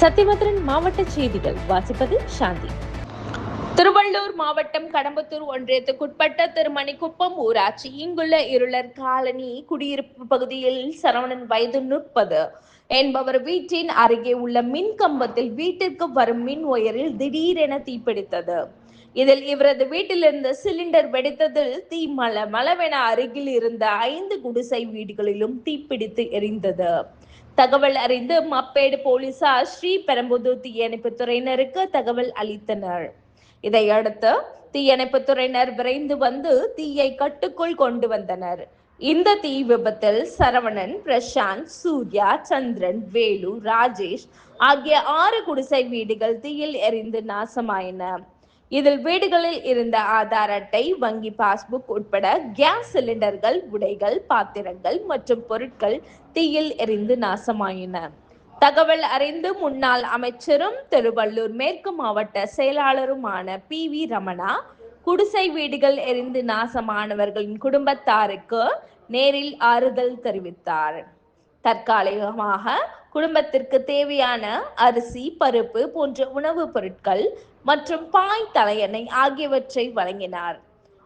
சத்தியமதுரன் மாவட்ட செய்திகள் வாசிப்பது சாந்தி. திருவள்ளூர் மாவட்டம் கடம்பத்தூர் ஒன்றியத்துக்குட்பட்ட திருமணிக்குப்பம் ஊராட்சி. இங்குள்ள இருளர் காலனி குடியிருப்பு பகுதியில் சரவணன் வயது முப்பது. என்பவர் வீட்டின் அருகே உள்ள மின் கம்பத்தில் வீட்டிற்கு வரும் மின் ஒயரில் திடீரென தீப்பிடித்தது. இதில் இவரது வீட்டில் சிலிண்டர் வெடித்ததில் தீ மல மலவென அருகில் இருந்த ஐந்து குடிசை வீடுகளிலும் தீப்பிடித்து எரிந்தது. தகவல் அறிந்து மப்பேடு போலீசார் ஸ்ரீபெரும்புதூர் தீயணைப்பு துறையினருக்கு தகவல் அளித்தனர். இதையடுத்து தீயணைப்பு துறையினர் விரைந்து வந்து தீயை கட்டுக்குள் கொண்டு வந்தனர். இந்த தீ விபத்தில் சரவணன் பிரசாந்த் சூர்யா சந்திரன் வேலு ராஜேஷ் ஆகிய ஆறு குடிசை வீடுகள் தீயில் எரிந்து நாசமாயின. இதில் வீடுகளில் இருந்த ஆதார் அட்டை வங்கி பாஸ்புக் உட்பட கேஸ் சிலிண்டர்கள் உடைகள் பாத்திரங்கள் மற்றும் பொருட்கள் தீயில் எரிந்து நாசமாயின. தகவல் அறிந்து முன்னாள் அமைச்சரும் திருவள்ளூர் மேற்கு மாவட்ட செயலாளருமான பி. வி. ரமணா குடிசை வீடுகள் எரிந்து நாசமானவர்களின் குடும்பத்தாருக்கு நேரில் ஆறுதல் தெரிவித்தார். தற்காலிகமாக குடும்பத்திற்கு தேவையான அரிசி பருப்பு போன்ற உணவுப் பொருட்கள் மற்றும் பாய் தலையணை ஆகியவற்றை வழங்கினார்.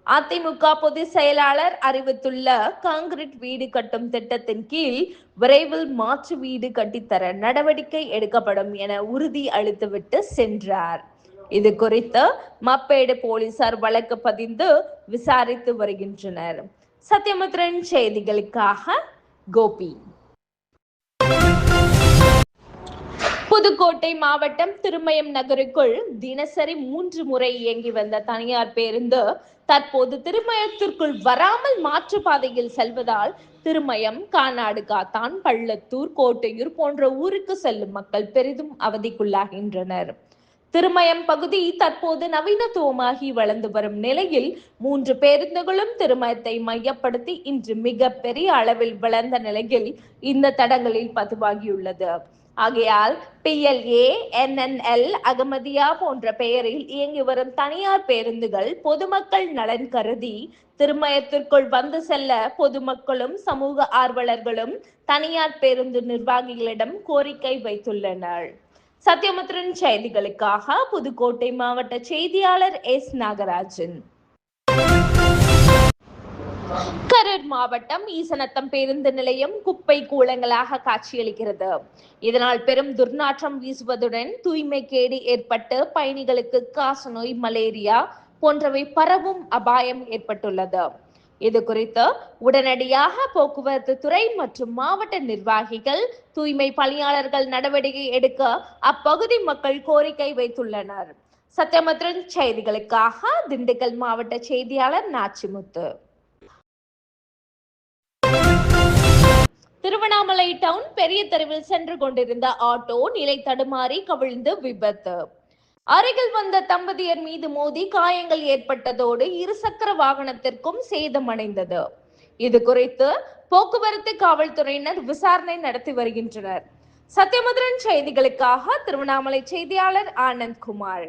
அதிமுக பொதுச் செயலாளர் அறிவித்துள்ள காங்கிரீட் வீடு கட்டும் திட்டத்தின் கீழ் விரைவில் மாற்று வீடு கட்டித்தர நடவடிக்கை எடுக்கப்படும் என உறுதி அளித்துவிட்டு சென்றார். இது குறித்து மப்பேடு போலீசார் வழக்கு பதிந்து விசாரித்து வருகின்றனர். சத்யமுத்திரன் செய்திகளுக்காக கோபி. புதுக்கோட்டை மாவட்டம் திருமயம் நகருக்குள் தினசரி மூன்று முறை இயங்கி வந்த தனியார் பேருந்து தற்போது திருமயத்திற்குள் வராமல் மாற்றுப்பாதையில் செல்வதால் திருமயம் கானாடு காத்தான் பள்ளத்தூர் கோட்டையூர் போன்ற ஊருக்கு செல்லும் மக்கள் பெரிதும் அவதிக்குள்ளாகின்றனர். திருமயம் பகுதி தற்போது நவீனத்துவமாகி வளர்ந்து வரும் நிலையில் மூன்று பேருந்துகளும் திருமயத்தை மையப்படுத்தி இன்று மிக பெரிய அளவில் வளர்ந்த நிலையில் இந்த தடங்களில் பதிவாகியுள்ளது. ஆகையால் பிஎல்ஏ என்என்எல் அகமதியா போன்ற பெயரில் இயங்கி வரும் தனியார் பேருந்துகள் பொதுமக்கள் நலன் கருதி திருமயத்திற்குள் வந்து செல்ல பொதுமக்களும் சமூக ஆர்வலர்களும் தனியார் பேருந்து நிர்வாகிகளிடம் கோரிக்கை வைத்துள்ளனர். சத்யமுத்திரன் செய்திகளுக்காக புதுக்கோட்டை மாவட்ட செய்தியாளர் எஸ் நாகராஜன். கரூர் மாவட்டம் ஈசனத்தம் பேருந்து நிலையம் குப்பை கூலங்களாக காட்சியளிக்கிறது. இதனால் பெரும் துர்நாற்றம் வீசுவதுடன் தூய்மை கேடு ஏற்பட்டு பயணிகளுக்கு காசநோய் மலேரியா போன்றவை பரவும் அபாயம் ஏற்பட்டுள்ளது. இது குறித்து உடனடியாக போக்குவரத்து துறை மற்றும் மாவட்ட நிர்வாகிகள் தூய்மை பணியாளர்கள் நடவடிக்கை எடுக்க அப்பகுதி மக்கள் கோரிக்கை வைத்துள்ளனர். சத்தியமத்திரன் செய்திகளுக்காக திண்டுக்கல் மாவட்ட செய்தியாளர் நாச்சிமுத்து. திருவண்ணாமலை டவுன் பெரிய தெருவில் சென்று கொண்டிருந்த ஆட்டோ நிலை தடுமாறி கவிழ்ந்து விபத்து. அருகில் வந்த தம்பதியர் மீது மோதி காயங்கள் ஏற்பட்டதோடு இருசக்கர வாகனத்திற்கும் சேதமடைந்தது இது குறித்து போக்குவரத்து காவல்துறையினர் விசாரணை நடத்தி வருகின்றனர். சத்யமுதிரன் செய்திகளுக்காக திருவண்ணாமலை செய்தியாளர் ஆனந்த் குமார்